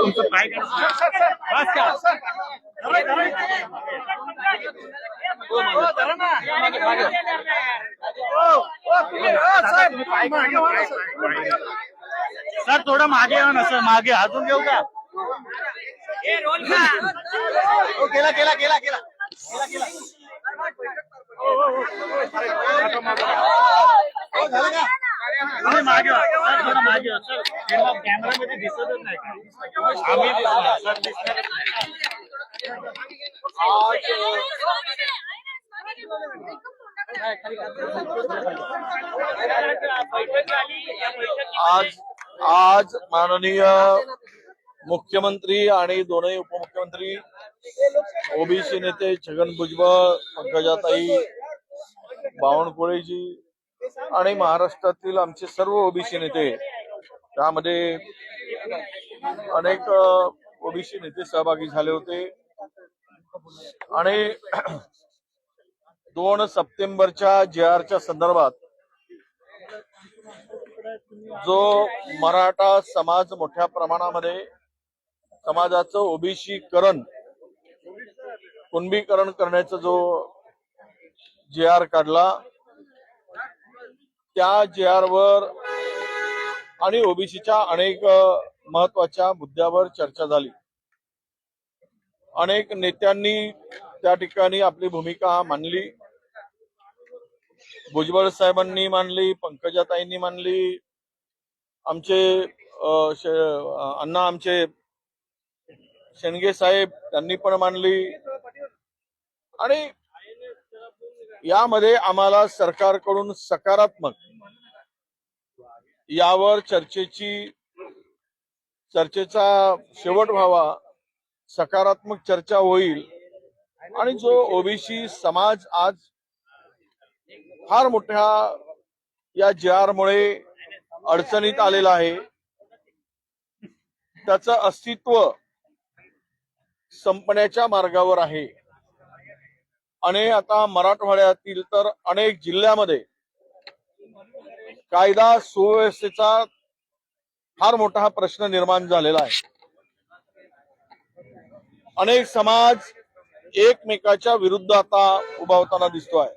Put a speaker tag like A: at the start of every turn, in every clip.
A: तुमचं? सर थोडं मागे या ना सर. मागे अजून घेऊ का? हो, गेला गेला गेला गेला, गेला. हो, झालं का? कॅमेरामध्ये दिसतच नाही? आम्ही.
B: आज आज माननीय मुख्यमंत्री आणि दोनही उपमुख्यमंत्री ओबीसी नेते छगन भुजबळ पंकजाताई बावनकुळेजी आणि महाराष्ट्रातील आमचे सर्व ओबीसी नेते त्यामध्ये अनेक ओबीसी नेते सहभागी झाले होते. आणि दोन सप्टेंबरच्या जे आरच्या संदर्भात जो मराठा समाज मोठ्या प्रमाणामध्ये समाजाचं ओबीसीकरण कुणबीकरण करण्याचा जो जे आर काढला त्या जे आर वर आणि ओबीसीच्या अनेक महत्त्वाच्या मुद्द्यावर चर्चा झाली. अनेक नेत्यांनी त्या ठिकाणी आपली भूमिका मांडली. भुजबळ साहेबांनी मांडली पंकजाताईंनी मांडली. आमचे अण्णा आमचे शेणगे साहेब त्यांनी पण मांडली. आणि यामध्ये आम्हाला सरकारकडून सकारात्मक यावर चर्चेची चर्चेचा शेवट व्हावा सकारात्मक चर्चा होईल. आणि जो ओबीसी समाज आज फार मोठ्या या जे आर मुळे अडचणीत आलेला आहे त्याचं अस्तित्व संपण्याच्या मार्गावर आहे. आणि आता मराठवाड्यातील तर अनेक जिल्ह्यामध्ये कायदा सुव्यवस्थेचा फार मोठा प्रश्न निर्माण झालेला आहे. अनेक समाज एकमेकाच्या विरुद्ध आता उभा होताना दिसतोय.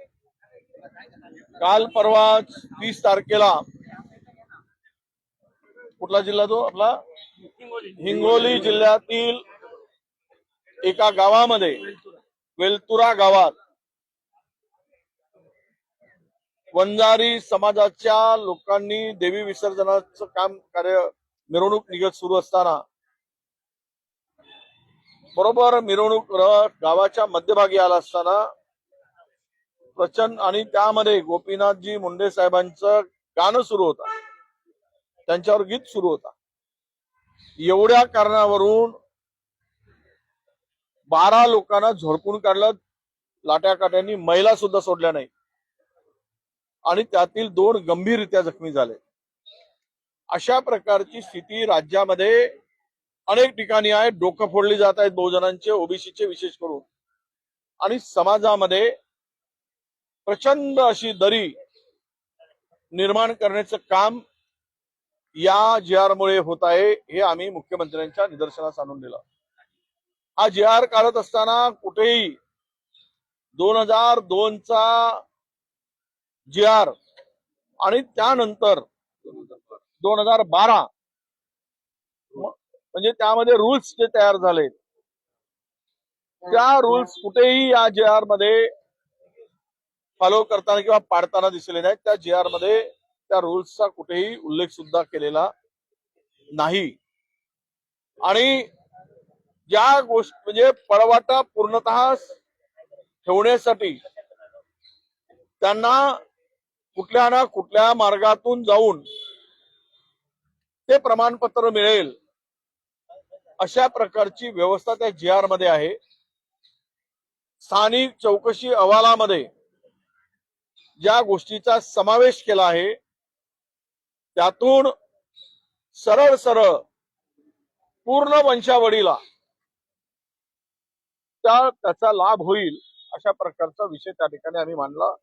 B: काल परवा तीस तारखेला कुठला जिल्हा तो आपला? हिंगोली जिल्ह्यातील एका गावामध्ये वेलतुरा गावात वंजारी समाजाच्या लोकांनी देवी विसर्जनाचं काम कार्य मिरवणूक निघत सुरू असताना बरोबर मिरवणूक रथ गावाच्या मध्यभागी आला असताना प्रचंड आणि त्यामध्ये गोपीनाथजी मुंडे साहेबांचं गाणं सुरू होतं. त्यांच्यावर गीत सुरू होता. एवढ्या कारणावरून बारा लोकांना झोडपून काढलं. लाट्या काट्यांनी महिला सुद्धा सोडल्या नाही. आणि त्यातील दोन गंभीररित्या जखमी झाले. अशा प्रकारची स्थिती राज्यामध्ये अनेक ठिकाणी आहे. डोकं फोडली जात आहेत बहुजनांचे ओबीसीचे विशेष करून. आणि समाजामध्ये प्रचंड अशी दरी निर्माण करण्याचं काम या जी आरमुळे होत आहे हे आम्ही मुख्यमंत्र्यांच्या निदर्शनास आणून दिलं. हा जे आर काढत असताना कुठेही दोन हजार दोनचा जी आर आणि त्यानंतर दोन हजार बारा म्हणजे त्यामध्ये रूल्स जे तयार झाले. त्या रूल्स कुठेही या जे आरमध्ये फॉलो करताना किंवा पाडताना दिसले नाहीत. त्या जे आरमध्ये त्या रूल्सचा कुठेही उल्लेख सुद्धा केलेला नाही. आणि त्या गोष्ट म्हणजे पळवाटा पूर्णतः ठेवण्यासाठी त्यांना कुठल्या ना कुठल्या मार्गातून जाऊन ते प्रमाणपत्र मिळेल अशा प्रकारची व्यवस्था त्या जी आरमध्ये आहे. स्थानिक चौकशी अहवालामध्ये ज्या गोष्टीचा समावेश केला आहे त्यातून सरळ सरळ पूर्ण वंशावळीला त्या त्याचा लाभ होईल अशा प्रकारचा विषय त्या ठिकाणी आम्ही मांडला.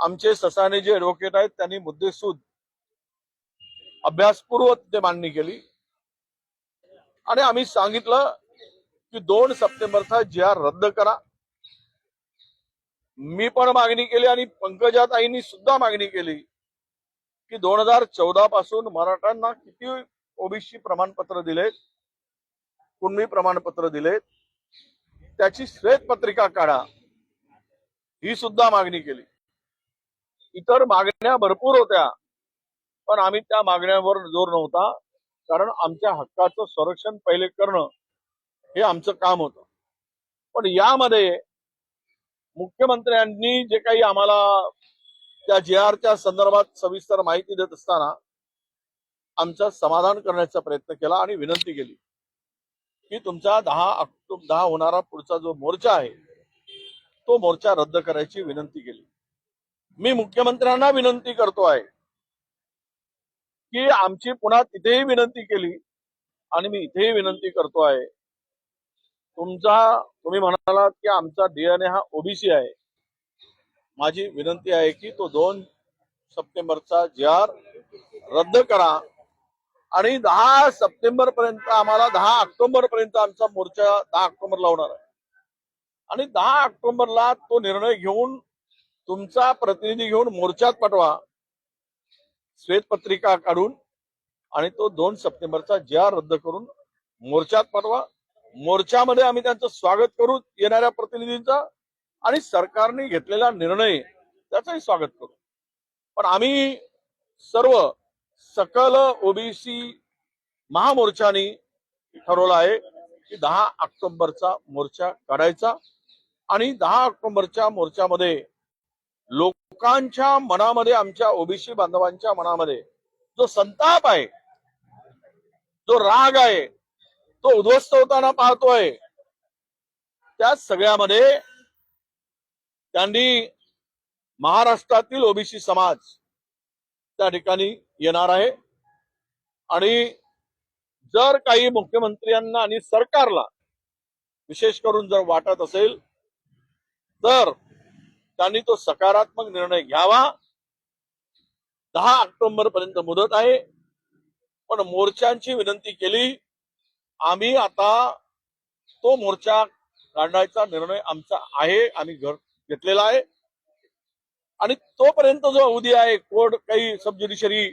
B: आमचे ससाने जे ऍडव्होकेट आहेत त्यांनी मुद्देसूद अभ्यासपूर्वक ते मांडणी केली. आणि आम्ही सांगितलं की दोन सप्टेंबरचा जी आर रद्द करा. मी पण मागणी केली आणि पंकजाताईंनी सुद्धा मागणी केली की दोन हजार चौदा पासून मराठ्यांना किती ओबीसी प्रमाणपत्र दिलेत? कुणबी प्रमाणपत्र दिलेत? त्याची श्वेतपत्रिका काढा. ही सुद्धा मागणी केली. इतर मागण्या भरपूर होत्या पण आम्ही त्या मागण्यांवर जोर नव्हता कारण आमच्या हक्काचं संरक्षण पहिले करणं हे आमचं काम होतं. पण यामध्ये मुख्यमंत्र्यांनी जे काही आम्हाला त्या जे आरच्या संदर्भात सविस्तर माहिती देत असताना आमचं समाधान करण्याचा प्रयत्न केला आणि विनंती केली. की तुमचा दहा ऑक्टोबर दहा होणारा पुढचा जो मोर्चा आहे तो मोर्चा रद्द करायची विनंती केली. मी मुख्यमंत्र्यांना विनंती करतो आहे की आमची पुन्हा तिथेही विनंती केली आणि मी इथेही विनंती करतो आहे. तुमचा तुम्ही म्हणालात की आमचा डीएनए हा ओबीसी आहे. माझी विनंती आहे की तो दोन सप्टेंबरचा जी आर रद्द करा. आणि दहा सप्टेंबर पर्यंत आम्हाला दहा ऑक्टोबर पर्यंत आमचा मोर्चा दहा ऑक्टोबरला होणार आहे. आणि दहा ऑक्टोबरला तो निर्णय घेऊन तुमचा प्रतिनिधी घेऊन मोर्चात पाठवा श्वेतपत्रिका काढून आणि तो दोन सप्टेंबरचा ज्या रद्द करून मोर्चात पाठवा. मोर्चामध्ये आम्ही त्यांचं स्वागत करू येणाऱ्या प्रतिनिधींचा आणि सरकारने घेतलेला निर्णय त्याचंही स्वागत करू. पण आम्ही सर्व सकल ओबीसी महामोर्चानी ठरवलं आहे की दहा ऑक्टोबरचा मोर्चा काढायचा आणि दहा ऑक्टोबरच्या मोर्चामध्ये लोकांच्या मनामध्ये आमच्या ओबीसी बांधवांच्या मनामध्ये जो संताप आहे जो राग आहे तो उद्ध्वस्त होताना पाहतोय त्या सगळ्यामध्ये त्यांनी महाराष्ट्रातील ओबीसी समाज त्या ठिकाणी येणार आहे. आणि जर काही मुख्यमंत्र्यांना आणि सरकारला विशेष करून जर वाटत असेल तर त्यांनी तो सकारात्मक निर्णय घ्यावा. दहा ऑक्टोबर पर्यंत मुदत आहे. पण मोर्चांची विनंती केली आम्ही आता तो मोर्चा काढण्याचा निर्णय आमचा आहे आम्ही घर घेतलेला आहे. आणि तोपर्यंत जो अवधी आहे कोर्ट काही सब ज्युडिशरी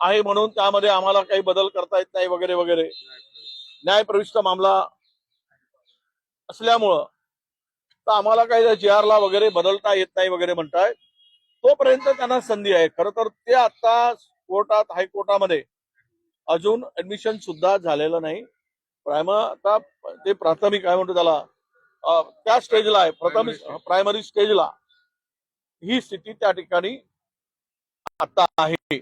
B: आहे म्हणून त्यामध्ये आम्हाला काही बदल करता येत नाही वगैरे वगैरे. न्यायप्रविष्ट मामला असल्यामुळं तर आम्हाला काही जी ला वगैरे बदलता येत नाही वगैरे म्हणताय. तोपर्यंत त्यांना संधी आहे. खरं तर ते आता कोर्टात हायकोर्टामध्ये अजून ऍडमिशन सुद्धा झालेलं नाही. प्रायम आता ते प्राथमिक काय म्हणतो त्याला. त्या स्टेजला आहे. प्रथम प्रायमरी स्टेजला ही स्थिती त्या ठिकाणी आता आहे.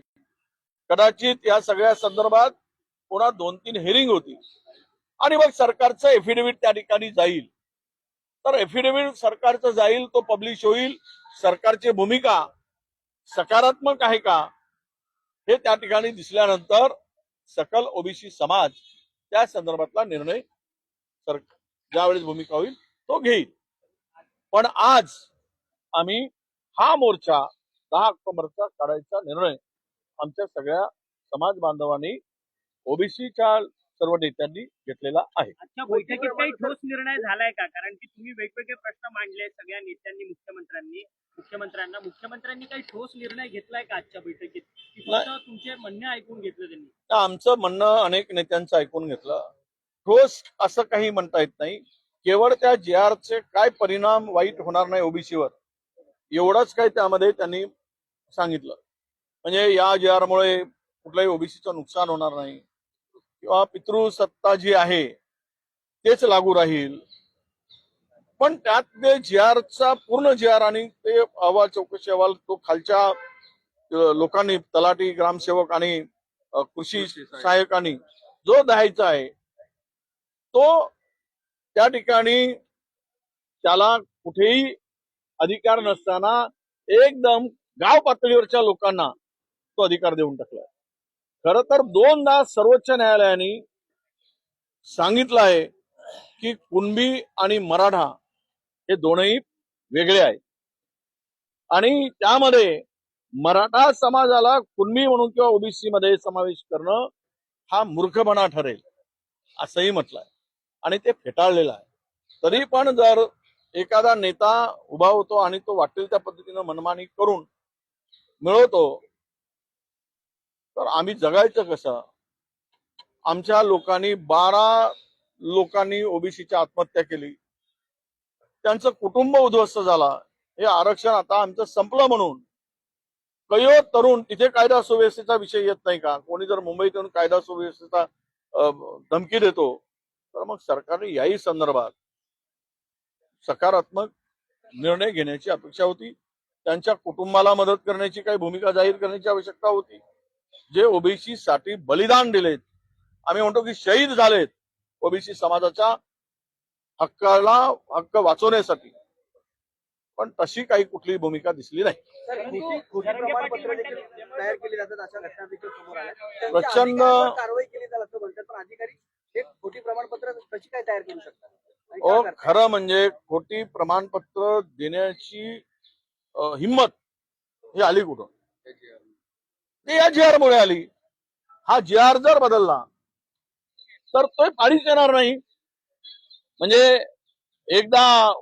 B: कदाचित या सगळ्या संदर्भात पुन्हा दोन तीन हेरिंग होती आणि मग सरकारचं एफिडेव्हिट त्या ठिकाणी जाईल. तर एफिडेव्हिट सरकारचं जाईल तो पब्लिश होईल. सरकारची भूमिका सकारात्मक आहे का? हे त्या ठिकाणी दिसल्यानंतर सकल ओबीसी समाज त्या संदर्भातला निर्णय सर ज्यावेळेस भूमिका होईल तो घेईल. पण आज आम्ही हा मोर्चा दहा ऑक्टोबरचा काढायचा निर्णय. आमच्या सगळ्या समाज बांधवांनी ओबीसीच्या सर्व नेत्यांनी घेतलेला आहे.
C: आजच्या बैठकीत काही ठोस निर्णय झालाय का? कारण की तुम्ही वेगवेगळे प्रश्न मांडले सगळ्या नेत्यांनी मुख्यमंत्र्यांनी. मुख्यमंत्र्यांना मुख्यमंत्र्यांनी काही ठोस निर्णय घेतलाय का आजच्या बैठकीत? तुमचे म्हणणे ऐकून घेतलं त्यांनी?
B: आमचं म्हणणं अनेक नेत्यांचं ऐकून घेतलं. ठोस असं काही म्हणता येत नाही. केवळ त्या जी चे काय परिणाम वाईट होणार नाही ओबीसीवर एवढंच काय त्यामध्ये त्यांनी सांगितलं. म्हणजे या जी मुळे कुठल्याही ओबीसीचं नुकसान होणार नाही. किंवा पितृसत्ता जी आहे तेच लागू राहील. पण त्यात ते जी चा पूर्ण जी आर आणि ते अहवाल चौकशी अहवाल तो खालच्या लोकांनी तलाठी ग्रामसेवक आणि कृषी सहाय्यकांनी जो द्यायचा आहे तो त्या ठिकाणी त्याला कुठेही अधिकार नसताना एकदम गाव पातळीवरच्या लोकांना तो अधिकार देऊन टाकला खर तर दोनदा सर्वोच्च न्यायालयाने सांगितलं आहे की कुणबी आणि मराठा हे दोनही वेगळे आहेत. आणि त्यामध्ये मराठा समाजाला कुणबी म्हणून किंवा ओबीसी मध्ये समावेश करणं हा मूर्खपणा ठरेल असंही म्हटलंय. आणि ते फेटाळलेलं आहे. तरी पण जर एखादा नेता उभा होतो आणि तो वाटेल त्या पद्धतीनं मनमानी करून मिळवतो तर आम्ही जगायचं कसं? आमच्या लोकांनी बारा लोकांनी ओबीसीची आत्महत्या केली. त्यांचं कुटुंब उद्ध्वस्त झाला. हे आरक्षण आता आमचं संपलं म्हणून. कयो तरुण तिथे कायदा सुव्यवस्थेचा विषय येत नाही का? कोणी जर मुंबईत येऊन कायदा सुव्यवस्थेचा धमकी देतो तर मग सरकारने याही संदर्भात सकारात्मक निर्णय घेण्याची अपेक्षा होती. त्यांच्या कुटुंबाला मदत करण्याची काही भूमिका जाहीर करण्याची आवश्यकता होती. जे ओबीसी साठी बलिदान दिलेत. आम्ही म्हणतो की शहीद झालेत. ओबीसी समाजाच्या हक्काला हक्क वाचवण्यासाठी. पण तशी काही कुठली भूमिका दिसली नाही. प्रचंड-
D: कारवाई केली जाईल असं म्हणतात पण अधिकारी हे खोटी प्रमाणपत्र कशी काय तयार करू शकतात?
B: खरं म्हणजे खोटी प्रमाणपत्र देण्याची हिंमत ही आली कुठून? ती या जी आर मुळे आली. हा जी आर जर बदलला तर तो पाडीच येणार नाही. म्हणजे एकदा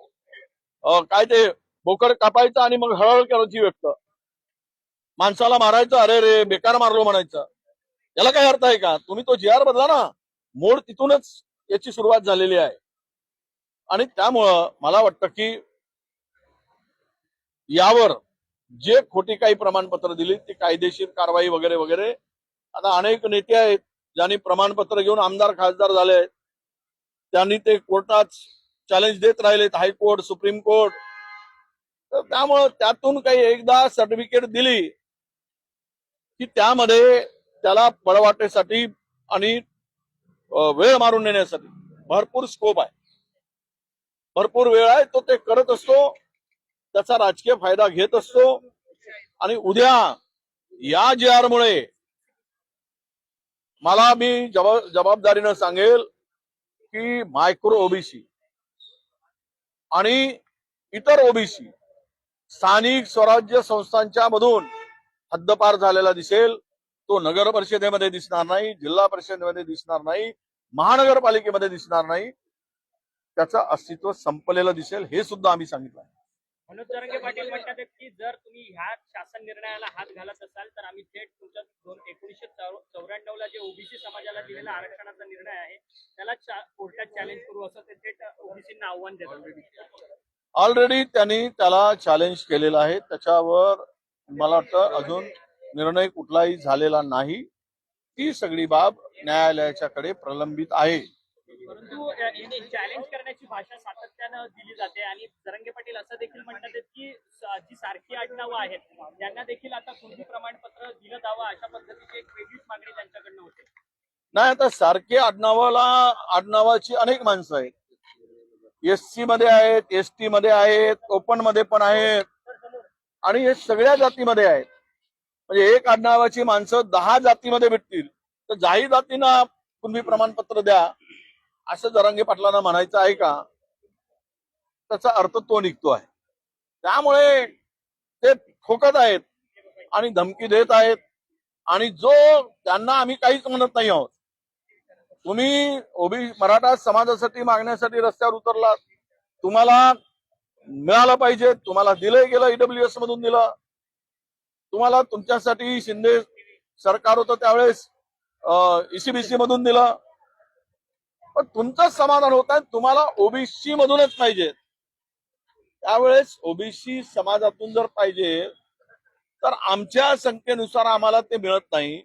B: काय ते बोकड कापायचं आणि मग हळहळ करायची व्यक्त. माणसाला मारायचं अरे रे बेकार मारलो म्हणायचं. याला काय अर्थ आहे का? तुम्ही तो जी आर बदला ना. मोड तिथूनच याची सुरुवात झालेली आहे. आणि त्यामुळं मला वाटतं की यावर जे खोटी काही प्रमाणपत्र दिली ती कायदेशीर कारवाई वगैरे वगैरे. आता अनेक नेते आहेत ज्यांनी प्रमाणपत्र घेऊन आमदार खासदार झाले आहेत. त्यांनी ते कोर्टात चॅलेंज देत राहिलेत हायकोर्ट सुप्रीम कोर्ट तर त्यामुळं त्यातून काही एकदा सर्टिफिकेट दिली की त्यामध्ये त्याला बळवाटेसाठी आणि वेळ मारून नेण्यासाठी भरपूर स्कोप आहे. भरपूर वेळ आहे तो ते करत असतो. त्याचा राजकीय फायदा घेत असतो. आणि उद्या या जे आर मुळे मला मी जबाब जबाबदारीनं सांगेल की मायक्रो ओबीसी आणि इतर ओबीसी स्थानिक स्वराज्य संस्थांच्या मधून हद्दपार झालेला दिसेल. तो नगर परिषदेमध्ये दिसणार नाही जिल्हा परिषदेमध्ये दिसणार नाही महानगरपालिकेमध्ये दिसणार नाही. त्याचं अस्तित्व संपलेलं दिसेल हे सुद्धा आम्ही सांगितलं आहे.
C: मनोज जरंगे पाटील म्हणतात की जर तुम्ही ह्या शासन निर्णयाला हात घालत असाल तर आम्ही थेट तुमच्या दोन एकोणीसशे चौऱ्याण्णव ला जे ओबीसी समाजाला दिलेला आरक्षणाचा निर्णय आहे त्याला कोर्टात चॅलेंज करू असं ते थेट ओबीसींना आव्हान देतात.
B: ऑलरेडी त्यांनी त्याला चॅलेंज केलेलं आहे. त्याच्यावर मला वाटतं अजून निर्णय कुठलाही झालेला नाही. ती सगळी बाब न्यायालयाच्याकडे प्रलंबित आहे.
C: परंतु याने चॅलेंज करण्याची भाषा सातत्यानं दिली जाते आणि जरंगे पाटील असं देखील म्हणतात आहेत की जी सारखी आडनावं आहेत त्यांना देखील आता कुणबी प्रमाणपत्र दिलं जावं अशा पद्धतीची एक वेगळीच मागणी त्यांच्याकडनं होते.
B: नाही आता सारखे आडनावाला आडनावाची अनेक माणसं आहेत. एससी मध्ये आहेत एसटी मध्ये आहेत ओपनमध्ये पण आहेत. आणि हे सगळ्या जातीमध्ये आहेत. म्हणजे एक आडनावाची माणसं दहा जातीमध्ये भेटतील. तर जाही जातींना तुम्ही प्रमाणपत्र द्या. असं जरांगे पाटलांना म्हणायचं आहे का? त्याचा अर्थ तो निघतो आहे. त्यामुळे ते ठोकत आहेत आणि धमकी देत आहेत आणि जो त्यांना आम्ही काहीच म्हणत नाही आहोत. तुम्ही ओबी मराठा समाजासाठी मागण्यासाठी रस्त्यावर उतरलात. तुम्हाला मिळालं पाहिजे. तुम्हाला दिलं गेलं ईडब्ल्यू एस मधून दिलं. तुम्हाला तुमच्यासाठी शिंदे सरकार होतं त्यावेळेस ईसीबीसी मधून दिलं. पण तुमचं समाधान होत आहे तुम्हाला ओबीसी मधूनच पाहिजे. त्यावेळेस ओबीसी समाजातून जर पाहिजे तर आमच्या संख्येनुसार आम्हाला ते मिळत नाही.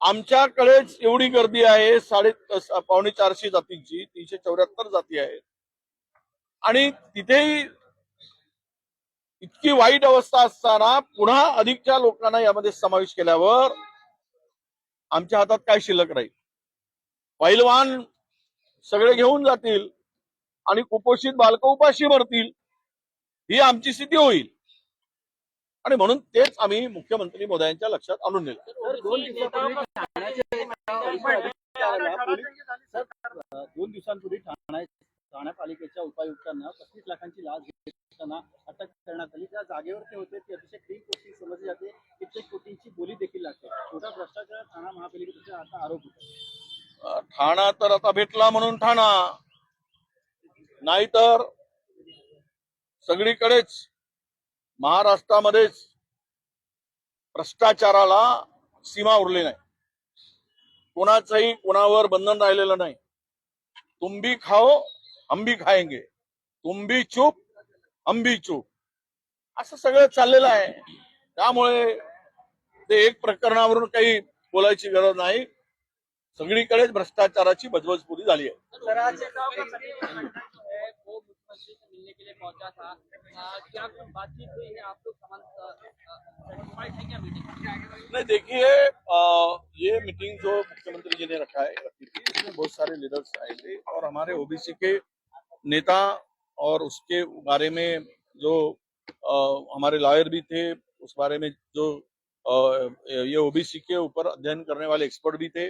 B: आमच्याकडेच एवढी गर्दी आहे साडे पावणे चारशे जातींची तीनशे चौऱ्याहत्तर जाती आहेत. आणि तिथेही इतकी वाईट अवस्था असताना पुन्हा अधिकच्या लोकांना यामध्ये समावेश केल्यावर आमच्या हातात काय शिल्लक राहील? पैलवान सगळे घेऊन जातील आणि कुपोषित बालकं उपाशी मरतील ही आमची स्थिती होईल. आणि म्हणून तेच आम्ही मुख्यमंत्री मोदयांच्या लक्षात आणून दिलं.
D: दोन दिवसांपूर्वी
E: ठाणे ठाणे पालिकेच्या उपायुक्तांना पस्तीस लाखांची लाच घेताना अटक करण्यात आली. त्या जागेवर ते होते ती अतिशय क्लीन कोटी समजली जाते. कित्येक कोटींची बोली देखील लागते. छोटा भ्रष्टाचार ठाणा महापालिकेचा आता आरोप होतो.
B: ठाणा तर आता भेटला म्हणून ठाणा. नाहीतर सगळीकडेच महाराष्ट्रामध्येच भ्रष्टाचाराला सीमा उरली नाही. कोणाचंही कोणावर बंधन राहिलेलं नाही. तुंबी खाओ हम खायंगे. खाएंगे चूप हम चूप. असं सगळं चाललेलं आहे. त्यामुळे ते एक प्रकरणावरून काही बोलायची गरज नाही. सगळीकडेच भ्रष्टाचाराची बजबज पुरी झाली आहे.
D: सर आज
C: वो मुख्यमंत्री से मिलने के लिए पहुँचा था. क्या कुछ बातचीत हुई है आप लोग सेटिस्फाइड क्या मीटिंग
B: नहीं देखिए ये मीटिंग जो मुख्यमंत्री जी ने रखा है रखी थी इसमें बहुत सारे लीडर्स आए थे और हमारे ओबीसी के नेता और उसके बारे में जो अ, हमारे लॉयर भी थे उस बारे में जो अ, ये ओबीसी के ऊपर अध्ययन करने वाले एक्सपर्ट भी थे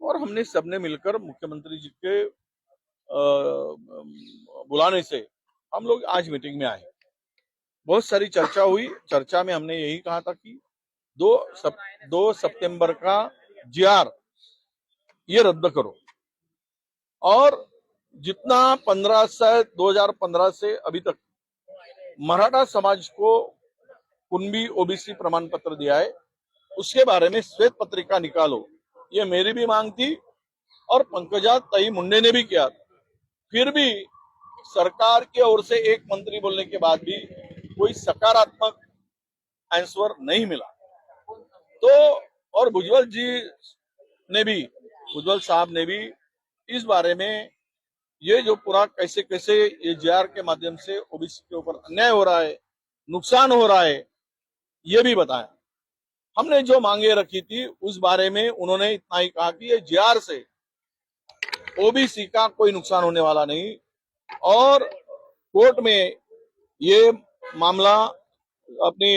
B: और हमने सबने मिलकर मुख्यमंत्री जी के बुलाने से हम लोग आज मीटिंग में आए बहुत सारी चर्चा हुई। चर्चा में हमने यही कहा था कि दो सप, दो सितंबर का जीआर ये रद्द करो। और जितना पंद्रह से 2015 से अभी तक मराठा समाज को कुंभी ओबीसी प्रमाण पत्र दिया है उसके बारे में श्वेत पत्रिका निकालो। ये मेरी भी मांग थी और पंकजा तई मुंडे ने भी किया। फिर भी सरकार की ओर से एक मंत्री बोलने के बाद भी कोई सकारात्मक आंसर नहीं मिला। तो और भुजबल जी ने भी, भुजबल साहब ने भी इस बारे में ये जो पूरा कैसे कैसे ये जीआर के माध्यम से ओबीसी के ऊपर अन्याय हो रहा है, नुकसान हो रहा है, ये भी बताया हमने जो मांगे रखी थी, उस बारे में उन्होंने इतना ही कहा कि ये जीआर से ओबीसी का कोई नुकसान होने वाला नहीं। और कोर्ट में ये मामला अपनी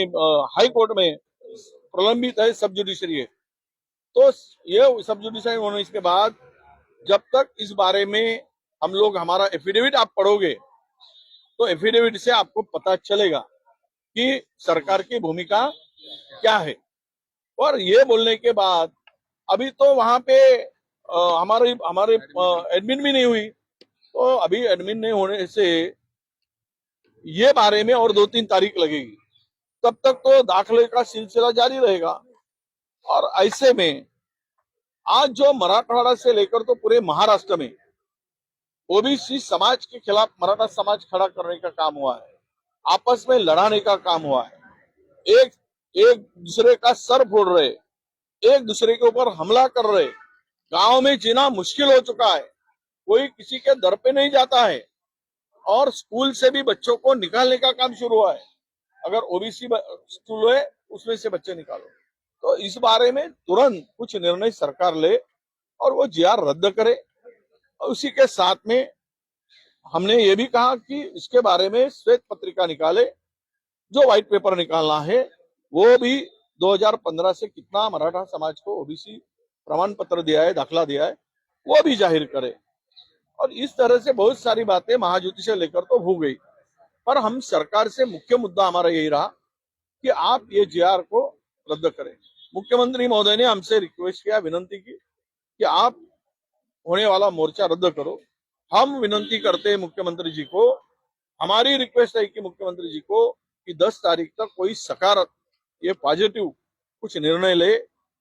B: हाई कोर्ट में प्रलंबित है, सब जुडिशरी है। तो ये सब जुडिशरी होने के बाद जब तक इस बारे में हम लोग, हमारा एफिडेविट आप पढ़ोगे तो एफिडेविट से आपको पता चलेगा कि सरकार की भूमिका क्या है। और ये बोलने के बाद अभी तो वहाँ पे हमारी, हमारे एडमिन भी नहीं हुई। तो अभी एडमिन नहीं होने से ये बारे में और दो तीन तारीख लगेगी। तब तक तो दाखिले का सिलसिला जारी रहेगा। और ऐसे में आज जो मराठवाड़ा से लेकर तो पूरे महाराष्ट्र में ओबीसी समाज के खिलाफ मराठा समाज खड़ा करने का काम हुआ है, आपस में लड़ाने का काम हुआ है, एक एक दूसरे का सर फोड़ रहे, एक दूसरे के ऊपर हमला कर रहे। गाँव में जीना मुश्किल हो चुका है। कोई किसी के दर पे नहीं जाता है। और स्कूल से भी बच्चों को निकालने का काम शुरू हुआ है। अगर ओबीसी स्कूल है, उसमें से बच्चे निकालो। तो इस बारे में तुरंत कुछ निर्णय सरकार ले और वो जीआर रद्द करे। और उसी के साथ में हमने ये भी कहा कि इसके बारे में श्वेत पत्रिका निकाले, जो व्हाइट पेपर निकालना है। वो भी 2015 से कितना मराठा समाज को ओबीसी प्रमाण पत्र दिया है, दाखला दिया है, वो भी ज़ाहिर करे। और इस तरह से बहुत सारी बातें महाज्योति से लेकर तो हो गई। पर हम सरकार से मुख्य मुद्दा हमारा यही रहा कि आप ये जीआर को रद्द करें। मुख्यमंत्री महोदय ने हमसे रिक्वेस्ट किया, विनंती की कि आप होने वाला मोर्चा रद्द करो। हम विनंती करते हैं मुख्यमंत्री जी को, हमारी रिक्वेस्ट है कि मुख्यमंत्री जी को कि 10 तारीख तक कोई सकारात्मक ये पॉजिटिव कुछ निर्णय ले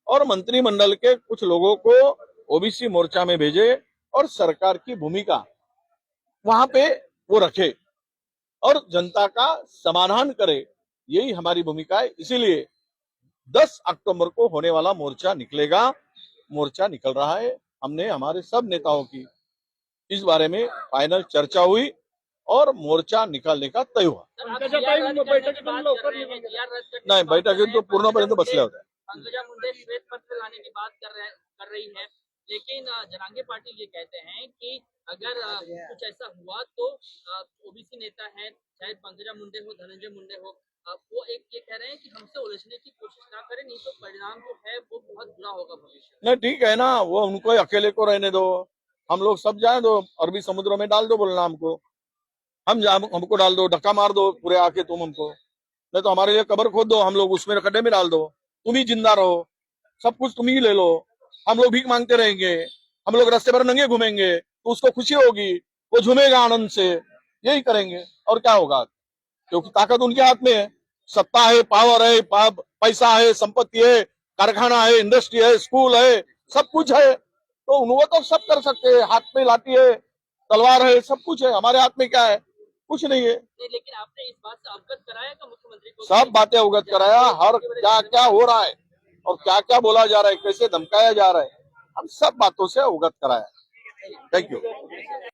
B: और मंत्रिमंडल के कुछ लोगों को ओबीसी मोर्चा में भेजे और सरकार की भूमिका वहाँ पे वो रखे और जनता का समाधान करे। यही हमारी भूमिका है। इसीलिए 10 अक्टूबर को होने वाला मोर्चा निकलेगा। मोर्चा निकल रहा है। हमने, हमारे सब नेताओं की इस बारे में फाइनल चर्चा हुई। और मोर्चा निकालने का तय हुआ। नाही बैठकीत तो पूर्णपर्यंत बसल्या होत्या
F: पंकजा मुंडे श्वेत पत्र लाने की बात कर रहे कर रही है। लेकिन जरांगे पाटिल ये कहते हैं कि अगर कुछ ऐसा हुआ तो ओबीसी नेता है चाहे पंकजा मुंडे हो धनंजय मुंडे हो वो एक ये कह रहे हैं कि हमसे उलझने की कोशिश ना करें नहीं तो परिणाम जो है वो बहुत बुरा होगा भविष्य
B: नहीं ठीक है ना वो उनको अकेले को रहने दो। हम लोग सब जाए दो अरबी समुद्र में डाल दो बोलना हमको। हम हमको डाल दो, धक्का मार दो पूरे आके तुम हमको। नहीं तो हमारे लिए कबर खोद दो, हम लोग उसमें खड्डे में डाल दो। तुम ही ज़िंदा रहो। सब कुछ तुम ही ले लो। हम लोग भीख मांगते रहेंगे। हम लोग रास्ते पर नंगे घूमेंगे तो उसको खुशी होगी। वो झूमेगा आनंद से। यही करेंगे। और क्या होगा? क्योंकि ताकत उनके हाथ में है। सत्ता है, पावर है पैसा है, संपत्ति है, कारखाना है, इंडस्ट्री है, स्कूल है, सब कुछ है। तो उन- वो तो सब कर सकते हैं। हाथ में लाठी है, तलवार है, सब कुछ है। हमारे हाथ में क्या है? कुछ नहीं है।
F: लेकिन आपने इस बात से अवगत कराया का मुख्यमंत्री को
B: सब बातें अवगत कराया हर क्या क्या हो रहा है और क्या क्या बोला जा रहा है कैसे धमकाया जा रहा है हम सब बातों से अवगत कराया। Thank you